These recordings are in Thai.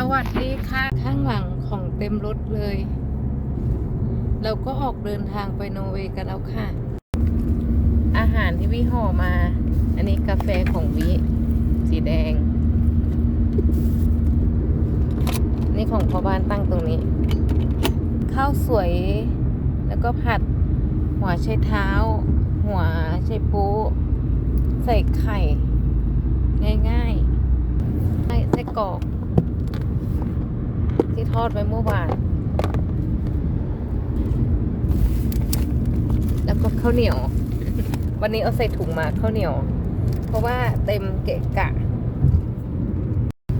สวัสดีค่ะ ข้างหลังของเต็มรถเลย เราก็ออกเดินทางไปโนเวย์กันแล้วค่ะ อาหารที่วิห่อมา อันนี้กาแฟของวิ สีแดง นี่ของพ่อบ้านตั้งตรงนี้ ข้าวสวย แล้วก็ผัด หัวไชเท้า หัวไช้ปู ใส่ไข่ ง่ายๆไส้ไส้กรอก ที่ทอดไว้เมื่อวาน แล้วก็ข้าวเหนียว วันนี้เอาใส่ถุงมาข้าวเหนียว เพราะว่าเต็มเกะกะ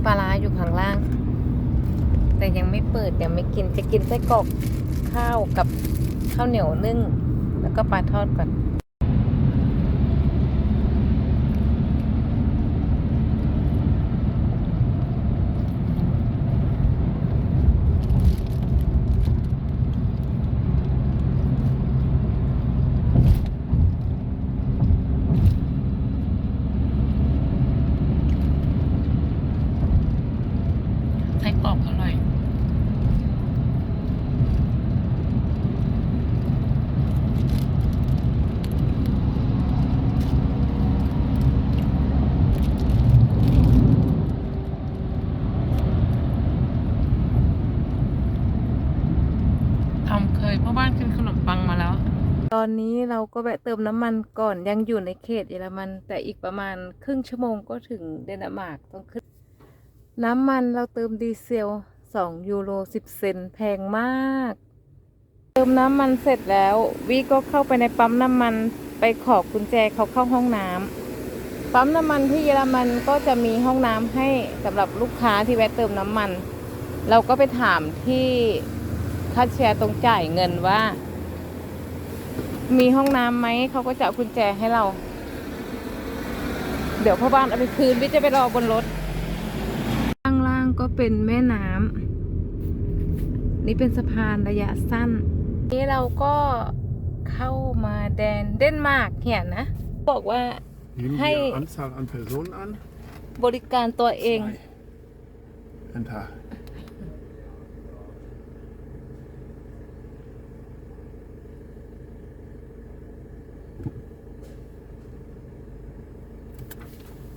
ปลาร้าอยู่ข้างล่าง แต่ยังไม่เปิดยังไม่กินจะกินไส้กรอกข้าวกับข้าวเหนียวนึ่ง แล้วก็ปลาทอดก่อน ไส้กรอกอร่อย ทำเคยพ่อบ้านกินขนมปังมาแล้ว ต อนนี้เราก็แวะเติมน้ำมันก่อนยังอยู่ในเขตเยอรมัน แต่อีกประมาณครึ่งชั่วโมงก็ถึงเดนมาร์กต้องขึ้น น้ำมันเราเติมดีเซล 2 ยูโร 10 เซนแพงมาก เติมน้ำมันเสร็จแล้ววิก็เข้าไปในปั๊มน้ำมันไปขอกุญแจเขาเข้าห้องน้ำปั๊มน้ำมันที่เยอรมันก็จะมีห้องน้ำให้สำหรับลูกค้าที่แวะเติมน้ำมัน เราก็ไปถามที่คัชเชียร์ตรงจ่ายเงินว่า มีห้องน้ำไหม เขาก็จะเอากุญแจให้เรา เดี๋ยวพ่อบ้านเอาไปคืนวิจะไปรอบนรถ ข้างล่างก็เป็นแม่น้ำนี่เป็นสะพานระยะสั้น นี้เราก็เข้ามาแดนเดนมาร์กเหียนะ บอกว่า Nehmen Hi. wir Anzahl an Personen an? บริการตัวเอง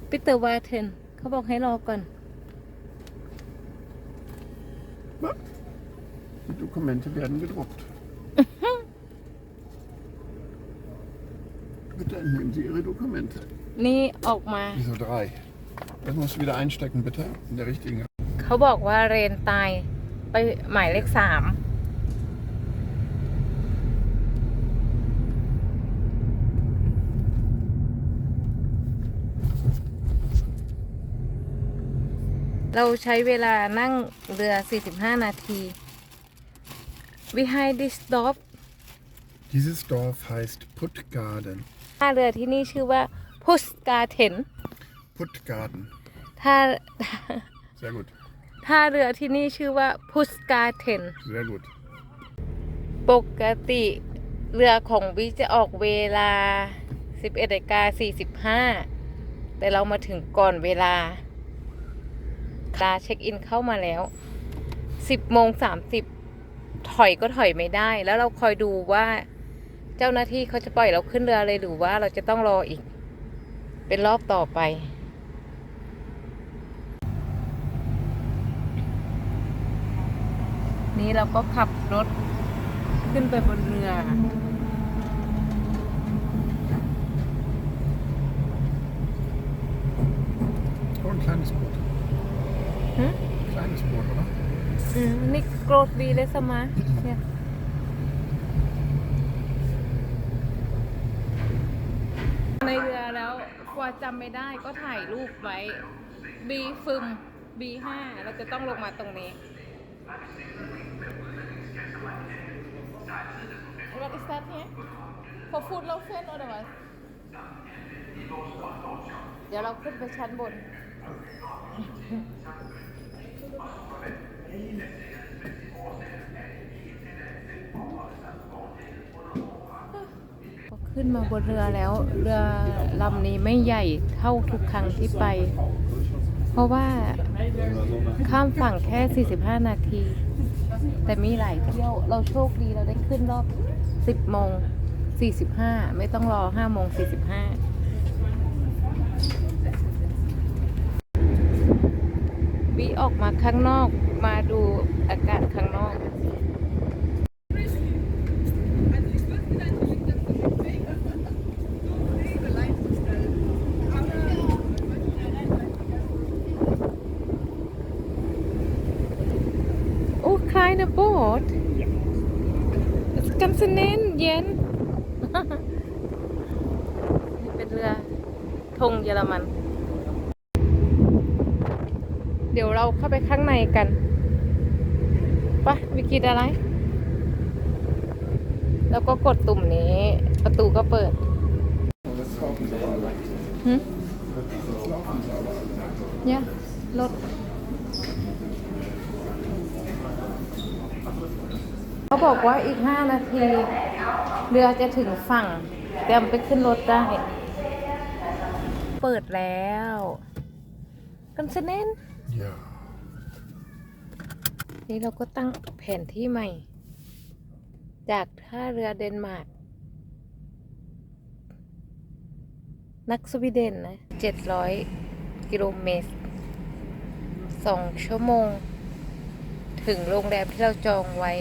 ปิเตอร์วาเทนเขาบอกให้รอก่อน Die Dokumente werden gedruckt. Bitte entnehmen Sie Ihre Dokumente. นี่ออกมา Wieso drei? Das musst du wieder einstecken, bitte. In der richtigen. เขาบอกว่าเรนตายไปหมายเลขสาม เราใช้เวลานั่งเรือ 45 นาที Behind this stop Dieses Dorf heißt Puttgarden. ท่าเรือที่นี่ชื่อว่าพุสกาเทน Puttgarden. ท่า Sehr gut. ท่าเรือที่นี่ชื่อว่าพุสกาเทน Sehr gut. ปกติเรือของวิจะออกเวลา 11นาฬิกา45 แต่เรามาถึงก่อนเวลา ลาเช็คอินเข้ามาแล้ว 10โมง30 ถอยก็ถอยไม่ได้ แล้วเราคอยดูว่าเจ้าหน้าที่เขาจะปล่อยเราขึ้นเรือเลยหรือว่าเราจะต้องรออีก เป็นรอบต่อไปนี้เราก็ขับรถขึ้นไปบนเรือ Oh, ein kleines Boot. Hm? Kleines Boot, oder? อืมนี่โกรธวีเลยสมาเนี่ยในเรือแล้วกว่าจำไม่ได้ก็ถ่ายรูปไว้ B ฟึม B5 เราจะต้องลงมาตรงนี้ What is that here? For food lotion or what? เดี๋ยวเราขึ้นไปชั้นบนพอ ขึ้นมาบนเรือแล้ว เรือลำนี้ไม่ใหญ่เท่าทุกครั้งที่ไป เพราะว่าข้ามฝั่งแค่ 45 นาที แต่มีหลายเที่ยว เราโชคดีเราได้ขึ้นรอบ 10โมง45 ไม่ต้องรอ5โมง45วิ ออกมาข้างนอกมาดูอากาศข้างนอก Oh, kleine Boot. Es kannst du nennen, Jen. นี่เป็นเรือธงเยอรมัน เดี๋ยวเราเข้าไปข้างในกันปะวิกิดอะไร แล้วก็กดตุ่มนี้ ประตูก็เปิดหึเนี่ยรถเขาบอกว่าอีกห้านาที เรือจะถึงฝั่งเตรียมไปขึ้นรถได้ เปิดแล้ว กันเซเนน Ja. นี่เราก็ตั้งแผนที่ใหม่ จากท่าเรือเดนมาร์กนักสวีเดนนะ700กิโลเมตรสองชั่วโมง ถึงโรงแรมที่เราจองไว้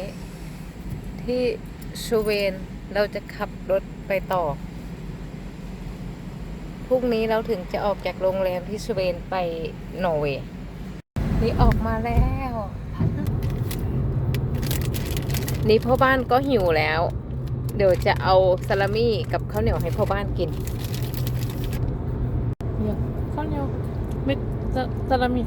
ที่สเวนเราจะขับรถไปต่อ พรุ่งนี้เราถึงจะออกจากโรงแรมที่สเวนไปนอร์เวย์ นี่ออกมาแล้ว นี่พ่อบ้านก็หิวแล้ว เดี๋ยวจะเอาซาลามี่กับข้าวเหนียวให้พ่อบ้านกิน Ja, Sonja. Mit Sa- Salami.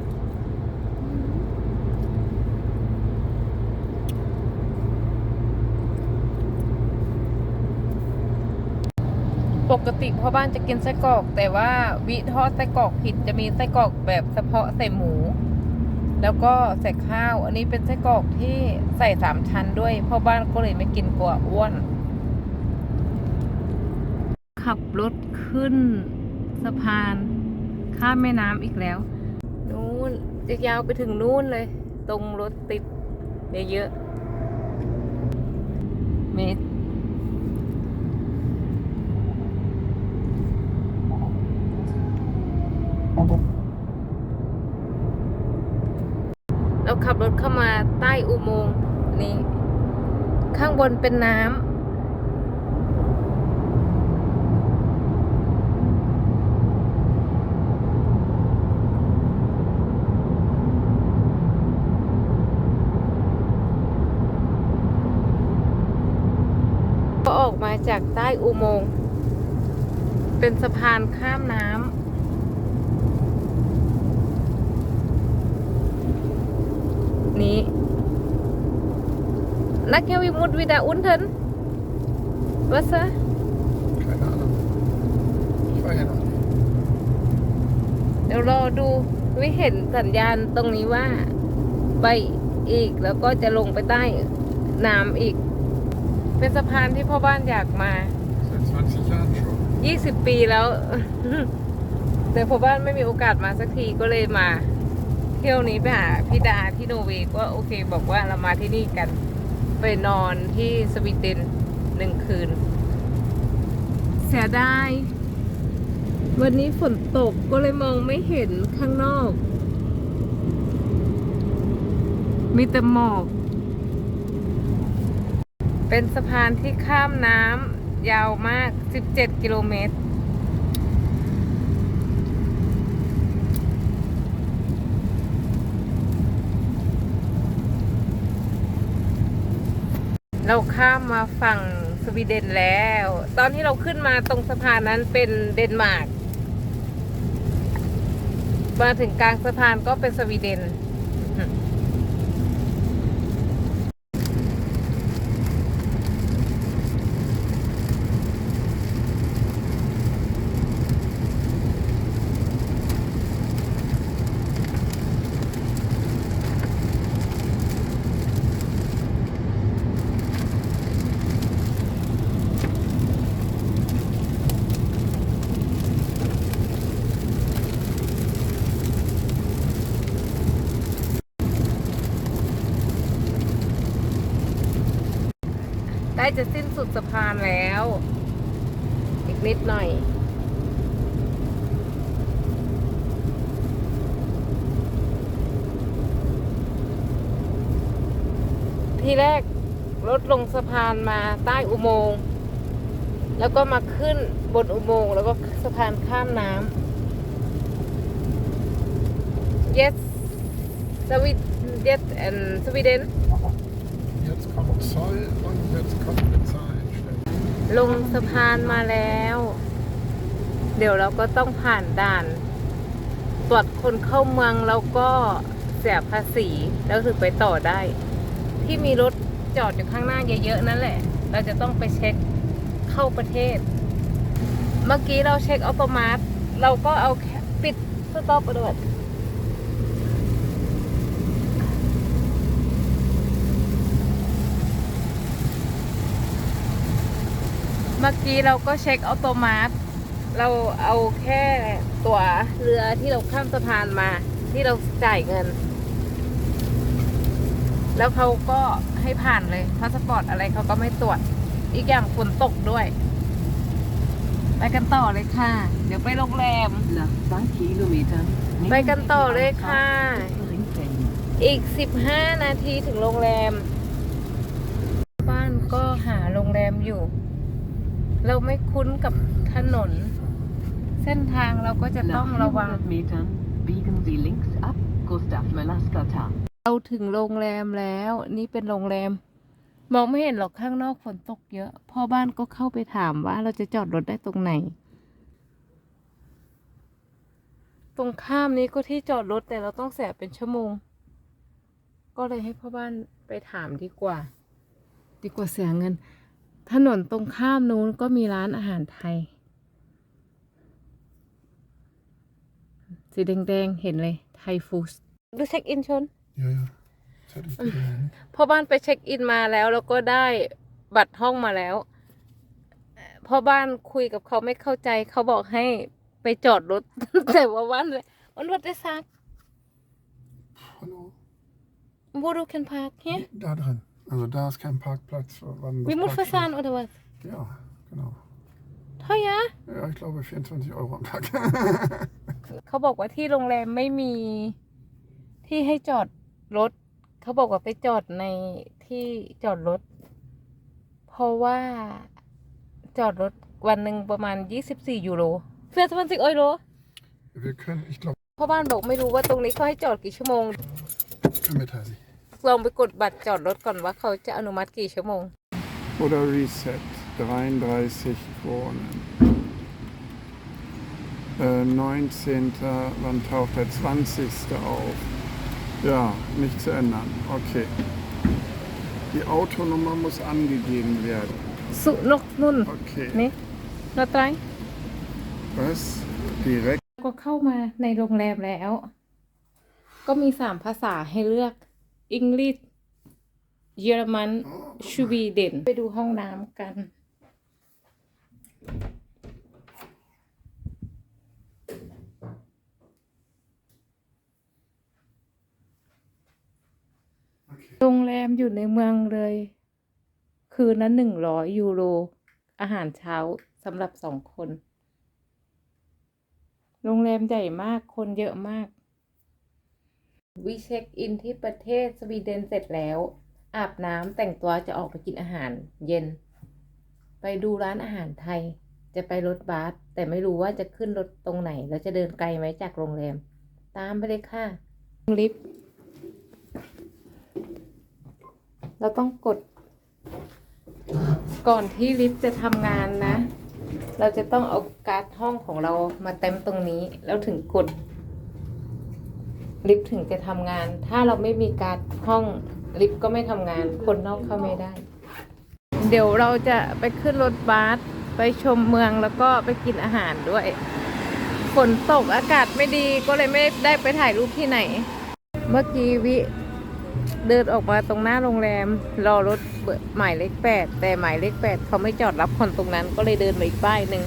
ปกติพ่อบ้านจะกินไส้กรอก แต่ว่าวิทอดไส้กรอกผิดจะมีไส้กรอกแบบเฉพาะใส่หมู แล้วก็ใส่ข้าว อันนี้เป็นไส้กรอกที่ใส่สามชั้นด้วยพ่อบ้านก็เลยไม่กินกลัวอ้วน ขับรถขึ้นสะพาน ข้ามแม่น้ำอีกแล้ว นู่นจะยาวไปถึงนู่นเลย ตรงรถติดเยอะๆเมตร เราขับรถเข้ามาใต้อุโมงค์นี่ข้างบนเป็นน้ำก็ออกมาจากใต้อุโมงค์เป็นสะพานข้ามน้ำ นี้ Nach ja, wie mut wieder unten? Wasser? Keine Ahnung. Ich war hier noch nie. เดี๋ยวรอดูไม่เห็นสัญญาณตรงนี้ว่า ไปอีกแล้วก็จะลงไปใต้น้ำอีก เป็นสะพานที่พ่อบ้านอยากมา Seit 20 Jahren schon. 20 ปีแล้ว แต่พ่อบ้านไม่มีโอกาสมาสักทีก็เลยมา เที่ยวนี้ไปหาพี่ดาที่โนเวย์ก็โอเคบอกว่าเรามาที่นี่กัน ไปนอนที่สวีเดนหนึ่งคืน เสียดายวันนี้ฝนตกก็เลยมองไม่เห็นข้างนอก มีแต่หมอก เป็นสะพานที่ข้ามน้ำยาวมาก 17 กิโลเมตร เราข้ามมาฝั่งสวีเดนแล้ว ตอนที่เราขึ้นมาตรงสะพานนั้นเป็นเดนมาร์กมาถึงกลางสะพานก็เป็นสวีเดนานแล้ว อีกนิดหน่อย ทีแรกรถลงสะพานมาใต้อุโมงค์แล้วก็มาขึ้นบนอุโมงค์แล้วก็สะพานข้ามน้ำ yes สวีเดน and สวีเดน Jetzt kommt Zoll und jetzt kommt ลงสะพานมาแล้ว เดี๋ยวเราก็ต้องผ่านด่าน ตรวจคนเข้าเมืองแล้วก็เสียภาษีแล้วถึงไปต่อได้ ที่มีรถจอดอยู่ข้างหน้าเยอะๆนั่นแหละ เราจะต้องไปเช็คเข้าประเทศ เมื่อกี้เราเช็คออโตมาตเราก็เอาปิดสต็อปด้วย เมื่อกี้เราก็เช็คออโตมาตเราเอาแค่ตัวเรือที่เราข้ามสะพานมา ที่เราจ่ายเงิน แล้วเขาก็ให้ผ่านเลยพาสปอร์ตอะไรเขาก็ไม่ตรวจ อีกอย่างฝนตกด้วย ไปกันต่อเลยค่ะ เดี๋ยวไปโรงแรม Nach 2 Kilometern. ไปกันต่อเลยค่ะ Ringfeld. อีก15นาทีถึงโรงแรม บ้านก็หาโรงแรมอยู่ เราไม่คุ้นกับถนน เส้นทางเราก็จะต้อง Nach ระวัง400 Metern biegen Sie links ab, Gustav Melaskata. เราถึงโรงแรมแล้ว นี่เป็นโรงแรม มองไม่เห็นหรอกข้างนอกฝนตกเยอะ พ่อบ้านก็เข้าไปถามว่าเราจะจอดรถได้ตรงไหน ตรงข้ามนี้ก็ที่จอดรถแต่เราต้องเสียเป็นชั่วโมง ก็เลยให้พ่อบ้านไปถามดีกว่า ดีกว่าเสียเงิน ถนนตรงข้ามนู้นก็มีร้านอาหารไทย สีแดงๆ เห็นเลย ไทยฟู้ดดูเช็คอินชน Ja, ja. Das hätte ich gesehen. พ่อบ้านไปเช็คอินมาแล้ว แล้วก็ได้บัตรห้องมาแล้วพ่อบ้านคุยกับเขาไม่เข้าใจ เขาบอกให้ไปจอดรถ แต่ว่าวันเลยวันรถได้ซัก Hallo? บูรูเคนพาร์คเฮีย Da drin. Also da ist kein Parkplatz. Wann das วิมุตฟา Parkplatz- ซานอุตวัต Ja, genau. เท่ายะ Ja, ich glaube 24 Euro am Tag. เขาบอกว่าที่โรงแรมไม่มีที่ให้จอดรถ เขาบอกว่าไปจอดในที่จอดรถ เพราะว่าจอดรถวันหนึ่งประมาณ 24 ยูโรเพื่อทวันสิกออยโร Wir können, ich glaube, พ่อบ้านบอกไม่รู้ว่าตรงนี้เขาให้จอดกี่ชั่วโมง können wir Tasi. ลองไปกดบัตรจอดรถก่อนว่าเขาจะอนุมัติกี่ชั่วโมง Oder Reset. 33 Kronen. Äh, 19. Wann taucht der 20. auf? Ja, nicht zu ändern. Okay. Die Autonummer muss angegeben werden. สุนกนุ่น Okay. นี่รถไตร Was? Direkt. ก็เข้ามาในโรงแรมแล้ว ก็มีสามภาษาให้เลือก อังกฤษเยอรมันสวีเดนไปดูห้องน้ำกัน โรงแรมอยู่ในเมืองเลย คืนละหนึ่งร้อยยูโร อาหารเช้าสำหรับสองคน โรงแรมใหญ่มากคนเยอะมาก วิเช็คอินที่ประเทศสวีเดนเสร็จแล้ว อาบน้ำแต่งตัวจะออกไปกินอาหาร เย็น ไปดูร้านอาหารไทย จะไปรถบัสแต่ไม่รู้ว่าจะขึ้นรถตรงไหน แล้วจะเดินไกลไหมจากโรงแรม ตามไปเลยค่ะลิฟต์เราต้องกด ก่อนที่ลิฟต์จะทำงานนะ เราจะต้องเอาการ์ดห้องของเรามาเต็มตรงนี้แล้วถึงกด ลิฟต์ถึงจะทำงาน ถ้าเราไม่มีการห้องลิฟต์ก็ไม่ทำงาน คนนอกเข้าไม่ได้ เดี๋ยวเราจะไปขึ้นรถบัสไปชมเมืองแล้วก็ไปกินอาหารด้วย ฝนตกอากาศไม่ดีก็เลยไม่ได้ไปถ่ายรูปที่ไหน เมื่อกี้วิเดินออกมาตรงหน้าโรงแรม รอรถหมายเลขแปดแต่หมายเลขแปดเขาไม่จอดรับคนตรงนั้นก็เลยเดินมาอีกป้ายหนึ่ง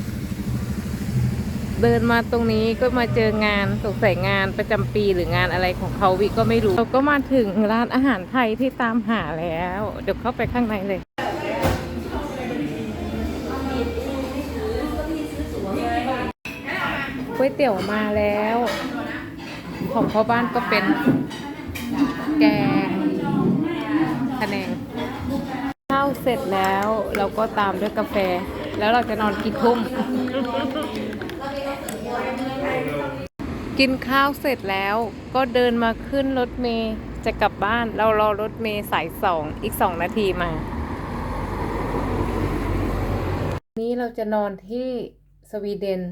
เดินมาตรงนี้ก็มาเจองานสงสัยงานประจำปีหรืองานอะไรของเขาวิก็ไม่รู้ เราก็มาถึงร้านอาหารไทยที่ตามหาแล้ว เดี๋ยวเข้าไปข้างในเลยก๋วยเตี๋ยวมาแล้ว ของพ่อบ้านก็เป็นแกงคะแนนข้าวเสร็จแล้วเราก็ตามด้วยกาแฟ แล้วเราจะนอนกี่ทุ่ม กินข้าวเสร็จแล้วก็เดินมาขึ้นรถเมย์จะกลับบ้านเรารอรถเมย์สายสองอีกสองนาทีมา นี้เราจะนอนที่สวีเดน